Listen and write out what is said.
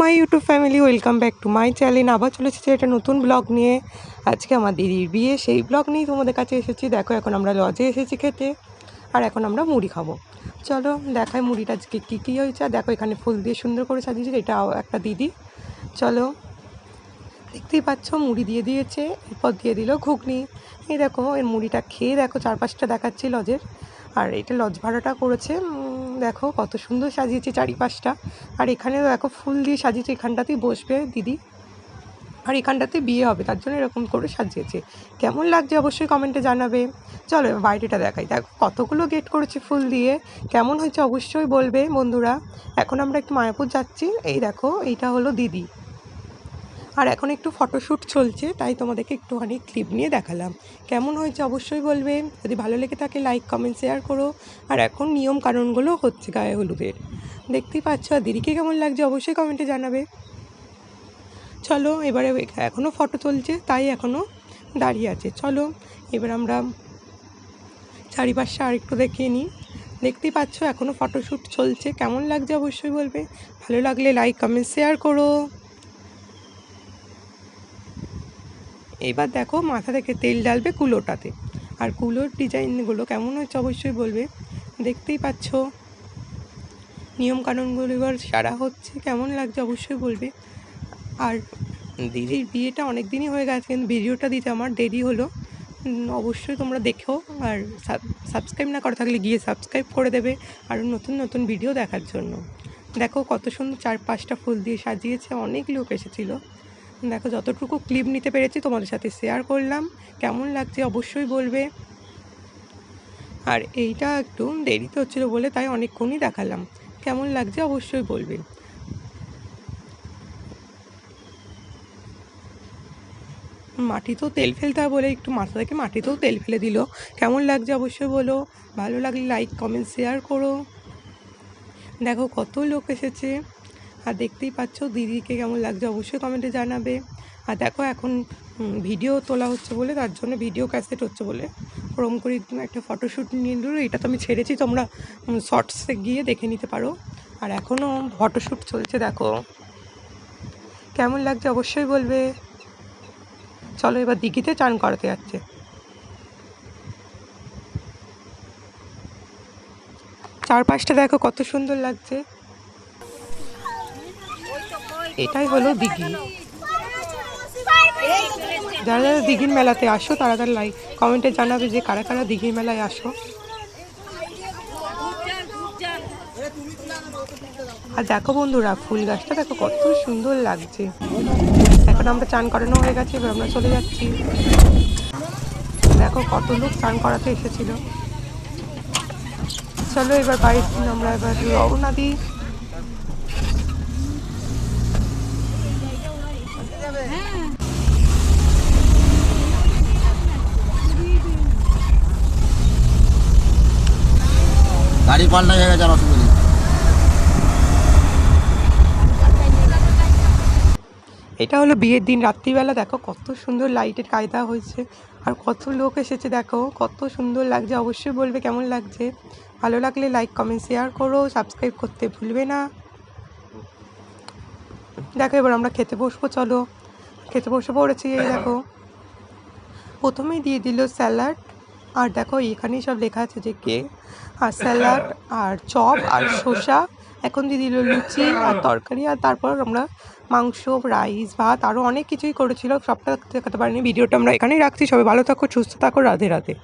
My YouTube family, welcome back to my channel. আবার চলে এসেছি একটা নতুন ব্লগ নিয়ে। আজকে আমার দিদির বিয়ে, সেই ব্লগ নিয়েই তোমাদের কাছে এসেছি। দেখো, এখন আমরা লজে এসেছি খেতে, আর এখন আমরা মুড়ি খাব। চলো, দেখাই মুড়িটা আজকে কী কী হয়েছে। আর দেখো, এখানে ফুল দিয়ে সুন্দর করে সাজিয়েছে এটা একটা দিদি। চলো, দেখতেই পাচ্ছ, মুড়ি দিয়ে দিয়েছে, এরপর দিয়ে দিল ঘুগনি। এই দেখো, এর মুড়িটা খেয়ে দেখো, চারপাশটা দেখাচ্ছি লজের। আর এটা লজ ভাড়াটা করেছে দেখো, কত সুন্দর সাজিয়েছে চারিপাশটা। আর এখানে দেখো, ফুল দিয়ে সাজিয়েছে, এখানটাতেই বসবে দিদি। আর এখানটাতে বিয়ে হবে, তার জন্য এরকম করে সাজিয়েছে। কেমন লাগছে অবশ্যই কমেন্টে জানাবে। চলো বাইরেটা দেখাই। দেখো, কতগুলো গেট করেছে ফুল দিয়ে। কেমন হয়েছে অবশ্যই বলবে বন্ধুরা। এখন আমরা একটু মায়াপুর যাচ্ছি। এই দেখো, এইটা হলো দিদি। আর এখন একটু ফটোশ্যুট চলছে, তাই তোমাদেরকে একটুখানি ক্লিপ নিয়ে দেখালাম। কেমন হয়েছে অবশ্যই বলবে, যদি ভালো লেগে থাকে লাইক কমেন্ট শেয়ার করো। আর এখন নিয়ম কানুনগুলো হচ্ছে গায়ে হলুদের। দেখতেই পাচ্ছ, আর দিদিকে কেমন লাগছে অবশ্যই কমেন্টে জানাবে। চলো, এবারে এখনও ফটো চলছে, তাই এখনও দাঁড়িয়ে আছে। চলো, এবার আমরা চারিপাশটা আর একটু দেখিয়ে নিই। দেখতেই পাচ্ছ এখনও ফটোশ্যুট চলছে। কেমন লাগছে অবশ্যই বলবে। ভালো লাগলে লাইক কমেন্ট শেয়ার করো। এবার দেখো মাথা থেকে তেল ডালবে কুলোটাতে আর কুলোর ডিজাইনগুলো কেমন হয়েছে অবশ্যই বলবে। দেখতেই পাচ্ছ। নিয়মকানুনগুলো এবার সারা হচ্ছে, কেমন লাগছে অবশ্যই বলবে। আর দিদির বিয়েটা অনেক দিনই হয়ে গেছে, কিন্তু ভিডিওটা দিতে আমার দেরি হলো। অবশ্যই তোমরা দেখো, আর সাবস্ক্রাইব না করা থাকলে গিয়ে সাবস্ক্রাইব করে দেবে আর নতুন নতুন ভিডিও দেখার জন্য। দেখো কত সুন্দর চার পাঁচটা ফুল দিয়ে সাজিয়েছে, অনেক লোক এসেছিল। দেখো, যতটুকু ক্লিপ নিতে পেরেছি তোমাদের সাথে শেয়ার করলাম। কেমন লাগছে অবশ্যই বলবে। আর এইটা একটু দেরিতে হচ্ছিল বলে তাই অনেকক্ষণই দেখালাম। কেমন লাগছে অবশ্যই বলবে। মাটিতেও তেল ফেলতে হয় বলে একটু মাথা থেকে মাটিতেও তেল ফেলে দিল। কেমন লাগছে অবশ্যই বলো। ভালো লাগলে লাইক কমেন্ট শেয়ার করো। দেখো, কত লোক এসেছে। আর দেখতেই পাচ্ছ দিদিকে কেমন লাগছে অবশ্যই কমেন্টে জানাবে। আর দেখো এখন ভিডিও তোলা হচ্ছে বলে, তার জন্য ভিডিও ক্যাসেট হচ্ছে বলে। ওরম করে একটা ফটোশ্যুট নিয়ে নিল, এটা তো আমি ছেড়েছি, তোমরা শর্টসে গিয়ে দেখে নিতে পারো। আর এখনও ফটোশ্যুট চলছে, দেখো। কেমন লাগছে অবশ্যই বলবে। চলো এবার দিঘিতে চান করাতে যাচ্ছে। চারপাশটা দেখো কত সুন্দর লাগছে। এটাই হলো দিঘি। যারা যারা দিঘির মেলাতে আসো, তারা তারা লাইক কমেন্টে জানাবে যে কারা কারা দিঘির মেলায় আসো। আর দেখো বন্ধুরা, ফুল গাছটা দেখো কত সুন্দর লাগছে। এখন আমরা চান করানো হয়ে গেছে, এবার আমরা চলে যাচ্ছি। দেখো কত লোক চান করাতে এসেছিল। চলো এবার বাড়ির আমরা এবার রওনা দিই। গাড়ি পাল্টা হয়ে গেছে আর অসুবিধা এটা হলো বিয়ের দিন রাত্রিবেলা দেখো কত সুন্দর লাইটের কায়দা হয়েছে আর কত লোক এসেছে দেখো কত সুন্দর লাগছে। অবশ্যই বলবে কেমন লাগছে। ভালো লাগলে লাইক কমেন্ট শেয়ার করো সাবস্ক্রাইব করতে ভুলবে না। দেখো, এবার আমরা খেতে বসবো, চলো। খেতে বসে পড়েছি, এই দেখো। প্রথমেই দিয়ে দিল স্যালাড, আর দেখো, এখানেই সব লেখা আছে যে কে আর স্যালাড, আর চপ, আর শসা। এখন দিয়ে দিল লুচি, আর তরকারি, আর তারপর আমরা মাংস, রাইস, ভাত আরও অনেক কিছুই করেছিল। সবটা দেখাতে পারিনি, ভিডিওটা আমরা এখানেই রাখছি। সবাই ভালো থাকো, সুস্থ থাকো, রাধে রাধে।